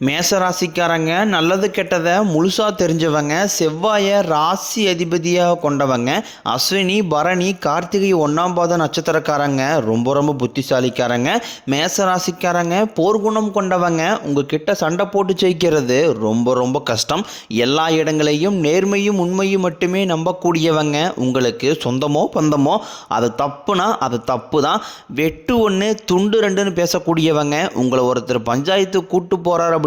மேசராசிக்காரங்க நல்லது கெட்டதை முழுசாக தெரிஞ்சவங்க செவ்வாயை ராசி அதிபதியாக கொண்டவங்க அஸ்வினி பரணி கார்த்திகை ஒன்றாம் பாத நட்சத்திரக்காரங்க ரொம்ப ரொம்ப புத்திசாலிக்காரங்க மேசராசிக்காரங்க போர்க்குணம் கொண்டவங்க உங்ககிட்ட சண்டை போட்டு ஜெயிக்கிறது ரொம்ப ரொம்ப கஷ்டம். எல்லா இடங்களையும் நேர்மையும் உண்மையும் மட்டுமே நம்பக்கூடியவங்க உங்களுக்கு சொந்தமோ பந்தமோ அது தப்புனா அது தப்பு தான் வெட்டு ஒன்று துண்டு ரெண்டுன்னு பேசக்கூடியவங்க உங்களை ஒருத்தர் பஞ்சாயத்து கூட்டு போகிறார்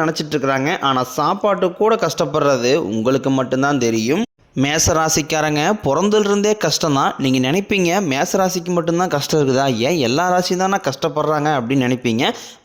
நினச்சிட்டு இருக்கிறாங்க. ஆனால் சாப்பாட்டு கூட கஷ்டப்படுறது உங்களுக்கு மட்டும்தான் தெரியும். மேசராசிக்காரங்க பிறந்திலிருந்தே கஷ்டம் தான் நீங்கள் நினைப்பீங்க மேசராசிக்கு மட்டும்தான் கஷ்டம் இருக்குதா? ஏன் எல்லா ராசியும் தானே கஷ்டப்படுறாங்க அப்படின்னு நினைப்பீங்க.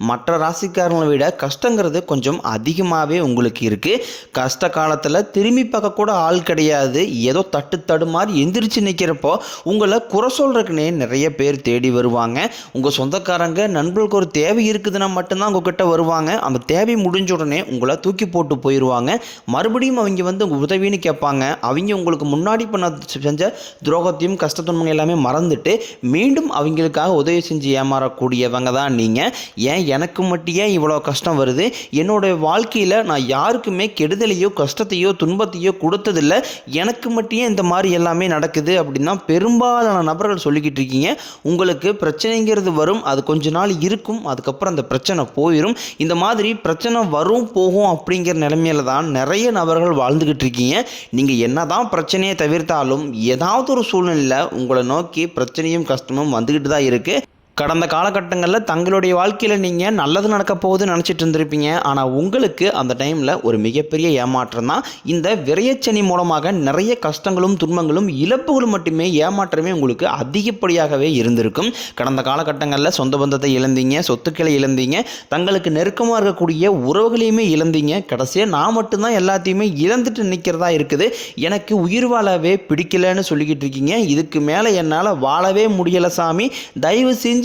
மற்ற ராசிக்காரங்களை விட கஷ்டங்கிறது கொஞ்சம் அதிகமாகவே உங்களுக்கு இருக்குது கஷ்ட காலத்தில் திரும்பி பார்க்க கூட ஆள் கிடையாது. ஏதோ தட்டு தடு மாதிரி எந்திரிச்சு நிற்கிறப்போ உங்களை குறை சொல்கிறதுக்குனே நிறைய பேர் தேடி வருவாங்க. உங்கள் சொந்தக்காரங்க நண்பர்களுக்கு ஒரு தேவை இருக்குதுன்னா மட்டும்தான் உங்ககிட்ட வருவாங்க. அந்த தேவை முடிஞ்ச உடனே உங்களை தூக்கி போட்டு போயிடுவாங்க மறுபடியும் அவங்க வந்து உங்கள் உதவின்னு கேட்பாங்க. அவங்க உங்களுக்கு முன்னாடி பண்ண செஞ்ச துரோகத்தையும் கஷ்டத்துன்மை எல்லாமே மறந்துட்டு மீண்டும் அவங்களுக்காக உதவி செஞ்சு ஏமாறக்கூடியவங்க தான் நீங்கள் ஏன் எனக்கு மட்டும் ஏன் இவ்வளோ கஷ்டம் வருது? என்னுடைய வாழ்க்கையில் நான் யாருக்குமே கெடுதலையோ கஷ்டத்தையோ துன்பத்தையோ கொடுத்ததில்ல. எனக்கு மட்டும் ஏன் இந்த மாதிரி எல்லாமே நடக்குது அப்படின்னா பெரும்பாலான நபர்கள் சொல்லிக்கிட்டு இருக்கீங்க. உங்களுக்கு பிரச்சனைங்கிறது வரும் அது கொஞ்ச நாள் இருக்கும் அதுக்கப்புறம் அந்த பிரச்சனை போயிடும் இந்த மாதிரி பிரச்சனை வரும் போகும் அப்படிங்கிற நிலைமையில தான் நிறைய நபர்கள் வாழ்ந்துக்கிட்டு இருக்கீங்க. நீங்கள் என்ன தான் பிரச்சனையை தவிர்த்தாலும் ஏதாவது ஒரு சூழ்நிலையில் உங்களை நோக்கி பிரச்சனையும் கஷ்டமும் வந்துக்கிட்டு தான் இருக்குது கடந்த காலகட்டங்களில் தங்களுடைய வாழ்க்கையில் நீங்கள் நல்லது நடக்க போகுதுன்னு நினச்சிட்டு இருந்திருப்பீங்க. ஆனால் உங்களுக்கு அந்த டைமில் ஒரு மிகப்பெரிய ஏமாற்றம் தான். இந்த விரயச்சனி மூலமாக நிறைய கஷ்டங்களும் துன்பங்களும் இழப்புகளும் மட்டுமே ஏமாற்றமே உங்களுக்கு அதிகப்படியாகவே இருந்திருக்கும். கடந்த காலகட்டங்களில் சொந்த பந்தத்தை இழந்தீங்க சொத்துக்களை இழந்தீங்க தங்களுக்கு நெருக்கமாக இருக்கக்கூடிய உறவுகளையுமே இழந்தீங்க. கடைசியாக நான் மட்டும்தான் எல்லாத்தையுமே இழந்துட்டு நிற்கிறதா இருக்குது. எனக்கு உயிர் வாழவே பிடிக்கலன்னு சொல்லிக்கிட்டு இருக்கீங்க. இதுக்கு மேலே என்னால் வாழவே முடியலை சாமி. தயவு செஞ்சு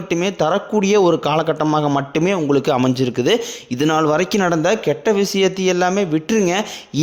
மட்டுமே தரக்கூடிய ஒரு காலகட்டமாக மட்டுமே உங்களுக்கு அமைஞ்சிருக்குது. இது நாள் வரைக்கும் நடந்த கெட்ட விஷயத்தை எல்லாமே விட்டுருங்க.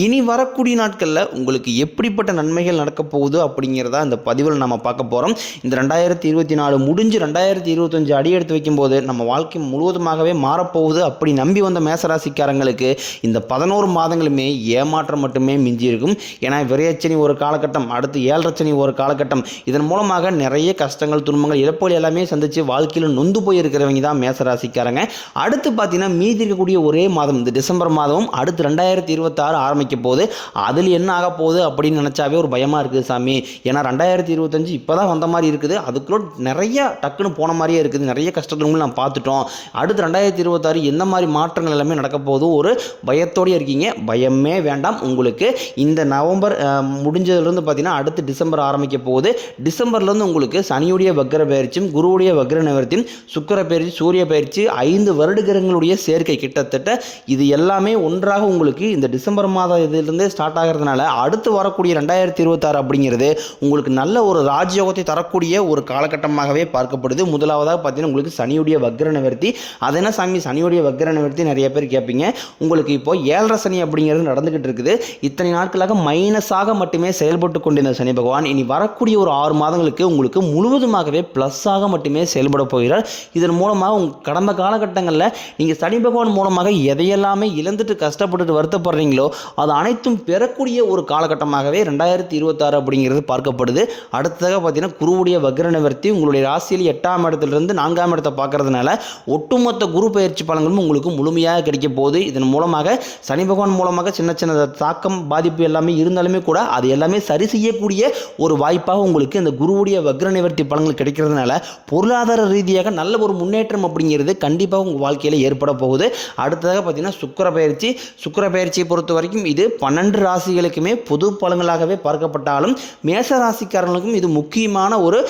இனி வரக்கூடிய நாட்களில் உங்களுக்கு எப்படிப்பட்ட நன்மைகள் நடக்க போகுது அப்படிங்கிறத இந்த பதிவில் நம்ம பார்க்க போகிறோம் இந்த ரெண்டாயிரத்தி இருபத்தி நாலு முடிஞ்சு ரெண்டாயிரத்தி இருபத்தஞ்சு அடி எடுத்து வைக்கும்போது நம்ம வாழ்க்கை முழுவதுமாகவே மாறப்போகுது அப்படி நம்பி வந்த மேசராசிக்காரங்களுக்கு இந்த பதினோரு மாதங்களுமே ஏமாற்றம் மட்டுமே மிஞ்சியிருக்கும். ஏன்னா விரையச்சனி ஒரு காலகட்டம் அடுத்து ஏழரச்சனி ஒரு காலகட்டம். இதன் மூலமாக நிறைய கஷ்டங்கள் துன்பங்கள் இழப்புகள் எல்லாமே சந்தித்து வாழ்க்கை வாழ்க்கையில் நொந்து போயிருக்கிறவங்க தான் மேசராசிக்காரங்க. அடுத்து பார்த்தீங்கன்னா மீதி இருக்கக்கூடிய ஒரே மாதம் இந்த டிசம்பர் மாதமும் அடுத்து ரெண்டாயிரத்தி இருபத்தாறு ஆரம்பிக்க போகுது. அதில் என்ன ஆக போகுது அப்படின்னு நினச்சாவே ஒரு பயமாக இருக்குது சாமி. ஏன்னா ரெண்டாயிரத்தி இருபத்தஞ்சு இப்போ தான் வந்த மாதிரி இருக்குது. அதுக்குள்ள நிறைய டக்குன்னு போன மாதிரியே இருக்குது. நிறைய கஷ்டங்களும் நான் பார்த்துட்டோம். அடுத்து ரெண்டாயிரத்தி இருபத்தாறு எந்த மாதிரி மாற்றங்கள் எல்லாமே நடக்க போது ஒரு பயத்தோடய இருக்கீங்க. பயமே வேண்டாம். உங்களுக்கு இந்த நவம்பர் முடிஞ்சதுலேருந்து பார்த்தீங்கன்னா அடுத்து டிசம்பர் ஆரம்பிக்க போகுது. டிசம்பர்லேருந்து உங்களுக்கு சனியுடைய வக்கர பயிற்சியும் குருவுடைய வக்கர நிவர்த்தியும் சுக்கிர பயிற்சி சூரிய பயிற்சி ஐந்து வருடகிரகங்களுடைய சேர்க்கை கிட்டத்தட்ட இது எல்லாமே ஒன்றாக உங்களுக்கு இந்த டிசம்பர் மாதம் இதிலிருந்தே ஸ்டார்ட் ஆகிறதுனால அடுத்து வரக்கூடிய ரெண்டாயிரத்தி இருபத்தாறு அப்படிங்கிறது உங்களுக்கு நல்ல ஒரு ராஜயோகத்தை தரக்கூடிய ஒரு காலகட்டமாகவே பார்க்கப்படுது. முதலாவதாக பார்த்தீங்கன்னா உங்களுக்கு சனியுடைய வக்ர நிவர்த்தி. அது என்ன சாமி? சனியுடைய வக்ர நிவர்த்தி நிறைய பேர் கேட்பீங்க. உங்களுக்கு இப்போ ஏழரை சனி அப்படிங்கிறது நடந்துகிட்டு இருக்குது. இத்தனை நாட்களாக மைனஸாக மட்டுமே செயல்பட்டு கொண்டிருந்த சனி பகவான் இனி வரக்கூடிய ஒரு ஆறு மாதங்களுக்கு உங்களுக்கு முழுவதுமாகவே ப்ளஸ்ஸாக மட்டுமே செயல்பட போகிறார். இதன் மூலமாக உங்கள் கடந்த காலகட்டங்களில் நீங்கள் சனி பகவான் மூலமாக எதையெல்லாமே இழந்துட்டு கஷ்டப்பட்டுட்டு வருத்தப்படுறீங்களோ அது அனைத்தும் பெறக்கூடிய ஒரு காலகட்டமாகவே ரெண்டாயிரத்தி இருபத்தாறு அப்படிங்கிறது பார்க்கப்படுது. அடுத்ததாக பார்த்தீங்கன்னா குருவுடைய வக்ர நிவர்த்தி உங்களுடைய ராசியில் எட்டாம் இடத்துலேருந்து நான்காம் இடத்தை பார்க்கறதுனால ஒட்டுமொத்த குரு பயிற்சி பலன்களும் உங்களுக்கு முழுமையாக கிடைக்க போகுது. இதன் மூலமாக சனி பகவான் மூலமாக சின்ன சின்ன தாக்கம் பாதிப்பு எல்லாமே இருந்தாலுமே கூட அது எல்லாமே சரி செய்யக்கூடிய ஒரு வாய்ப்பாக உங்களுக்கு இந்த குருவுடைய வக்ர நிவர்த்தி பலன்கள் கிடைக்கிறதுனால பொருளாதார ரீதியாக நல்ல ஒரு முன்னேற்றம் அப்படிங்கிறது கண்டிப்பாக உங்கள் வாழ்க்கையில் ஏற்பட போகுது. அடுத்ததாக பார்த்தீங்கன்னா சுக்கர பயிற்சி. சுக்கிர பயிற்சியை பொறுத்த வரைக்கும் இது பன்னெண்டு ராசிகளுக்குமே பொது பலன்களாகவே பார்க்கப்பட்டாலும் மேச ராசிக்காரர்களுக்கும் இது முக்கியமான ஒரு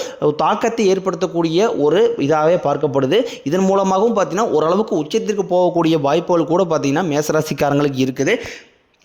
தாக்கத்தை ஏற்படுத்தக்கூடிய ஒரு இதாகவே பார்க்கப்படுது. இதன் மூலமாகவும் பார்த்தீங்கன்னா ஓரளவுக்கு உச்சத்திற்கு போகக்கூடிய வாய்ப்புகள் கூட பார்த்தீங்கன்னா மேசராசிக்காரங்களுக்கு இருக்குது.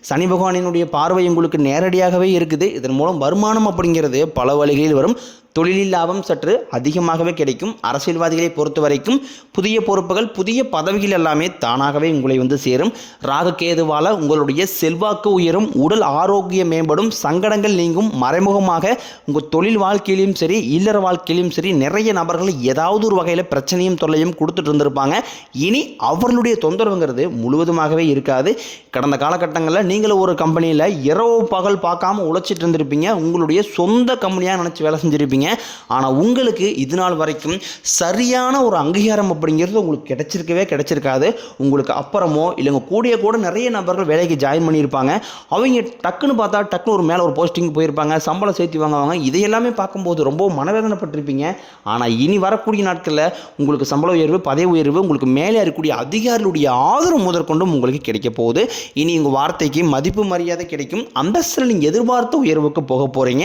சனி பகவானினுடைய பார்வை உங்களுக்கு நேரடியாகவே இருக்குது. இதன் மூலம் வருமானம் அப்படிங்கிறது பல வழிகளில் வரும். தொழிலில் லாபம் சற்று அதிகமாகவே கிடைக்கும். அரசியல்வாதிகளை பொறுத்த வரைக்கும் புதிய பொறுப்புகள் புதிய பதவிகள் எல்லாமே தானாகவே உங்களை வந்து சேரும். ராகு கேதுவால் உங்களுடைய செல்வாக்கு உயரும் உடல் ஆரோக்கியம் மேம்படும் சங்கடங்கள் நீங்கும். மறைமுகமாக உங்கள் தொழில் வாழ்க்கையிலும் சரி இல்லற வாழ்க்கையிலும் சரி நிறைய நபர்கள் ஏதாவது ஒரு வகையில் பிரச்சனையும் தொல்லையும் கொடுத்துட்டு இருந்திருப்பாங்க. இனி அவர்களுடைய தொந்தரவுங்கிறது முழுவதுமாகவே இருக்காது. கடந்த காலகட்டங்களில் நீங்களும் ஒரு கம்பெனியில் இரவு பகல் பார்க்காம உழைச்சிட்டு இருந்திருப்பீங்க. உங்களுடைய சொந்த கம்பெனியாக நினச்சி வேலை செஞ்சுருப்பீங்க. ஆனால் உங்களுக்கு இது நாள் வரைக்கும் சரியான ஒரு அங்கீகாரம் அப்படிங்கிறது உங்களுக்கு கிடைச்சிருக்கவே கிடைச்சிருக்காது. உங்களுக்கு அப்புறமோ இல்லைங்க கூடிய கூட நிறைய நபர்கள் வேலைக்கு ஜாயின் பண்ணியிருப்பாங்க. அவங்க டக்குன்னு பார்த்தா டக்குன்னு ஒரு மேலே ஒரு போஸ்டிங் போயிருப்பாங்க. சம்பளம் சேர்த்து வாங்குவாங்க. இதையெல்லாமே பார்க்கும்போது ரொம்ப மனவேதனைப்பட்டிருப்பீங்க. ஆனால் இனி வரக்கூடிய நாட்களில் உங்களுக்கு சம்பள உயர்வு பதவி உயர்வு உங்களுக்கு மேலே இருக்கக்கூடிய அதிகாரிகளுடைய ஆதரவு முதற்கொண்டும் உங்களுக்கு கிடைக்க போகுது. இனி உங்கள் வார்த்தைக்கு மதிப்பு மரியாதை கிடைக்கும். அந்தஸ்தில் நீங்கள் எதிர்பார்த்த உயர்வுக்கு போக போகிறீங்க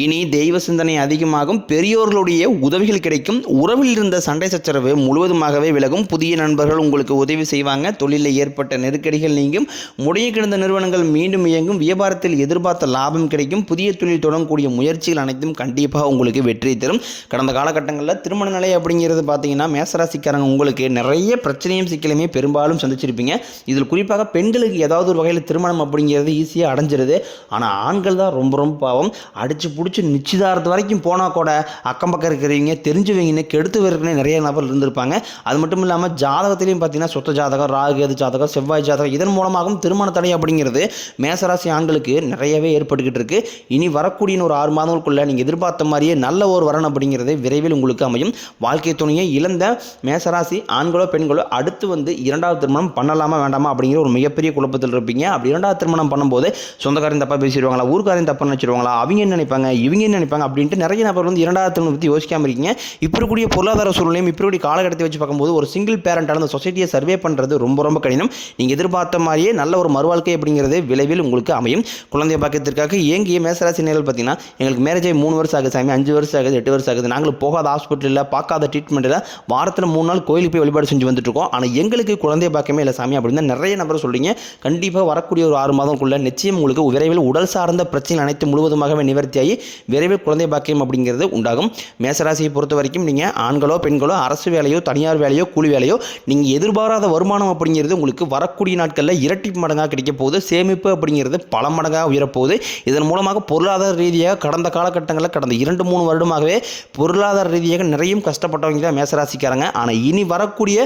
இனி தெய்வ சிந்தனை அதிகமாகும் பெரியோர்களுடைய உதவிகள் கிடைக்கும். உறவில் இருந்த சண்டை சச்சரவு முழுவதுமாகவே விலகும். புதிய நண்பர்கள் உங்களுக்கு உதவி செய்வாங்க. தொழிலில் ஏற்பட்ட நெருக்கடிகள் நீங்கும். முடைய கிடந்த நிறுவனங்கள் மீண்டும் இயங்கும். வியாபாரத்தில் எதிர்பார்த்த லாபம் கிடைக்கும். புதிய தொழில் தொடங்கக்கூடிய முயற்சிகள் அனைத்தும் கண்டிப்பாக உங்களுக்கு வெற்றி தரும். கடந்த காலகட்டங்களில் திருமண நிலை அப்படிங்கிறது பார்த்தீங்கன்னா மேசராசிக்காரங்க உங்களுக்கு நிறைய பிரச்சனையும் சிக்கலையுமே பெரும்பாலும் சந்திச்சிருப்பீங்க. இதில் குறிப்பாக பெண்களுக்கு ஏதாவது ஒரு வகையில் திருமணம் அப்படிங்கிறது ஈஸியாக அடைஞ்சிருது. ஆனால் ஆண்கள் தான் ரொம்ப ரொம்ப பாவம். அடிச்சு பிடிச்சி நிச்சயதார்த்த வரைக்கும் போனால் கூட அக்கம் பக்கம் இருக்கிறவங்க தெரிஞ்சவங்கன்னு கெடுத்து வருகிறனே நிறைய நபர் இருந்திருப்பாங்க. அது மட்டும் இல்லாமல் ஜாதகத்திலையும் பார்த்தீங்கன்னா சொத்த ஜாதகம் ராகுகேது ஜாதகம் செவ்வாய் ஜாதகம் இதன் மூலமாகவும் திருமண தடை அப்படிங்கிறது மேசராசி ஆண்களுக்கு நிறையவே ஏற்பட்டுக்கிட்டு இருக்கு. இனி வரக்கூடிய ஒரு ஆறு மாதங்களுக்குள்ளே நீங்கள் எதிர்பார்த்த மாதிரியே நல்ல ஒரு வரன் அப்படிங்கிறது விரைவில் உங்களுக்கு அமையும். வாழ்க்கை துணையை இழந்த மேசராசி ஆண்களோ பெண்களோ அடுத்து வந்து இரண்டாவது திருமணம் பண்ணலாமா வேண்டாமா அப்படிங்கிற ஒரு மிகப்பெரிய குழப்பத்தில் இருப்பீங்க. அப்படி இரண்டாவது திருமணம் பண்ணும்போது சொந்தக்காரன் தப்பாக பேசிடுவாங்களா ஊர்க்காரன் தப்பாக நினச்சிடுவாங்களா அவங்க என்ன நினைப்பாங்க? இவங்க என்ன நினைப்பாங்க அப்படின்ட்டு நிறைய நபர் வந்து இரண்டாவது திருமணம் பற்றி யோசிக்காமல் இருக்கீங்க. இப்போ இருக்கக்கூடிய பொருளாதார சூழ்நிலையும் இப்போ இருக்கக்கூடிய காலகட்டத்தை வச்சு பார்க்கும்போது ஒரு சிங்கிள் பேரண்டான அந்த சொசைட்டியை சர்வே பண்ணுறது ரொம்ப ரொம்ப கடினம். நீங்கள் எதிர்பார்த்த மாதிரியே நல்ல ஒரு மறுவாழ்க்கை அப்படிங்கிறது விளைவில் உங்களுக்கு அமையும். குழந்தை பாக்கியத்திற்காக ஏங்கிய மேசராசி நேரில் பார்த்தீங்கன்னா எங்களுக்கு மேரேஜ் ஆகி மூணு வருஷம் ஆகுது சாமி அஞ்சு வருஷம் ஆகுது எட்டு வருஷம் ஆகுது. நாங்களும் போகாத ஹாஸ்பிட்டலில் பார்க்காத ட்ரீட்மெண்ட்டில் வாரத்தில் மூணு நாள் கோயிலுக்கு போய் வழிபாடு செஞ்சு வந்துட்டுருக்கோம். ஆனால் எங்களுக்கு குழந்தை பாக்கியமே இல்லை சாமி அப்படின்னு தான் நிறைய நபர் சொல்கிறீங்க கண்டிப்பாக வரக்கூடிய ஒரு ஆறு மாதம்குள்ள நிச்சயம் உங்களுக்கு விரைவில் உடல் சார்ந்த பிரச்சனை அனைத்து முழுவதுமாகவே நிவர்த்தியாகி விரைவில் குழந்தை பாக்கியம் அப்படிங்கிறது உண்டாகும். மேசராசியை பொறுத்த வரைக்கும் நீங்கள் ஆண்களோ பெண்களோ அரசு வேலையோ தனியார் வேலையோ கூலி வேலையோ நீங்கள் எதிர்பாராத வருமானம் அப்படிங்கிறது உங்களுக்கு வரக்கூடிய நாட்களில் இரட்டி மடங்காக கிடைக்க போகுது. சேமிப்பு அப்படிங்கிறது பல மடங்காக உயரப்போகுது. இதன் மூலமாக பொருளாதார ரீதியாக கடந்த காலகட்டங்களில் கடந்த இரண்டு மூணு வருடமாகவே பொருளாதார ரீதியாக நிறைய கஷ்டப்பட்டவங்க தான் மேசராசிக்காரங்க. ஆனால் இனி வரக்கூடிய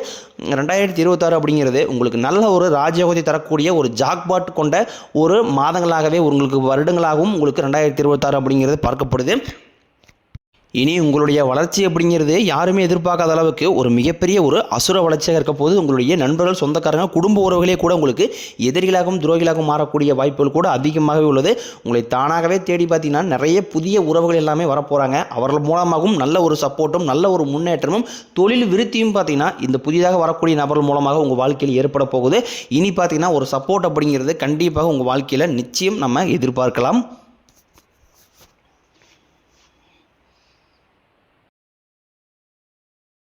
ரெண்டாயிரத்தி இருபத்தாறு அப்படிங்கிறது உங்களுக்கு நல்ல ஒரு ராஜயோகத்தை தரக்கூடிய ஒரு ஜாக்பாட் கொண்ட ஒரு மாதங்களாகவே உங்களுக்கு வருடங்களாகவும் உங்களுக்கு ரெண்டாயிரத்தி இருபத்தாறு அப்படிங்கிறது பார்க்கப்படுது. இனி உங்களுடைய வளர்ச்சி அப்படிங்கிறது யாருமே எதிர்பார்க்காத அளவுக்கு ஒரு மிகப்பெரிய ஒரு அசுர வளர்ச்சியாக இருக்க போது உங்களுடைய நண்பர்கள் சொந்தக்காரங்க குடும்ப உறவுகளே கூட உங்களுக்கு எதிரிகளாகவும் துரோகிகளாகவும் மாறக்கூடிய வாய்ப்புகள் கூட அதிகமாகவே உள்ளது. உங்களை தானாகவே தேடி பார்த்தீங்கன்னா நிறைய புதிய உறவுகள் எல்லாமே வரப்போகிறாங்க அவர்கள் மூலமாகவும் நல்ல ஒரு சப்போர்ட்டும் நல்ல ஒரு முன்னேற்றமும் தொழில் விருத்தியும் பார்த்தீங்கன்னா இந்த புதிதாக வரக்கூடிய நபர்கள் மூலமாக உங்கள் வாழ்க்கையில் ஏற்பட போகுது. இனி பார்த்தீங்கன்னா ஒரு சப்போர்ட் அப்படிங்கிறது கண்டிப்பாக உங்கள் வாழ்க்கையில் நிச்சயம் நம்ம எதிர்பார்க்கலாம்.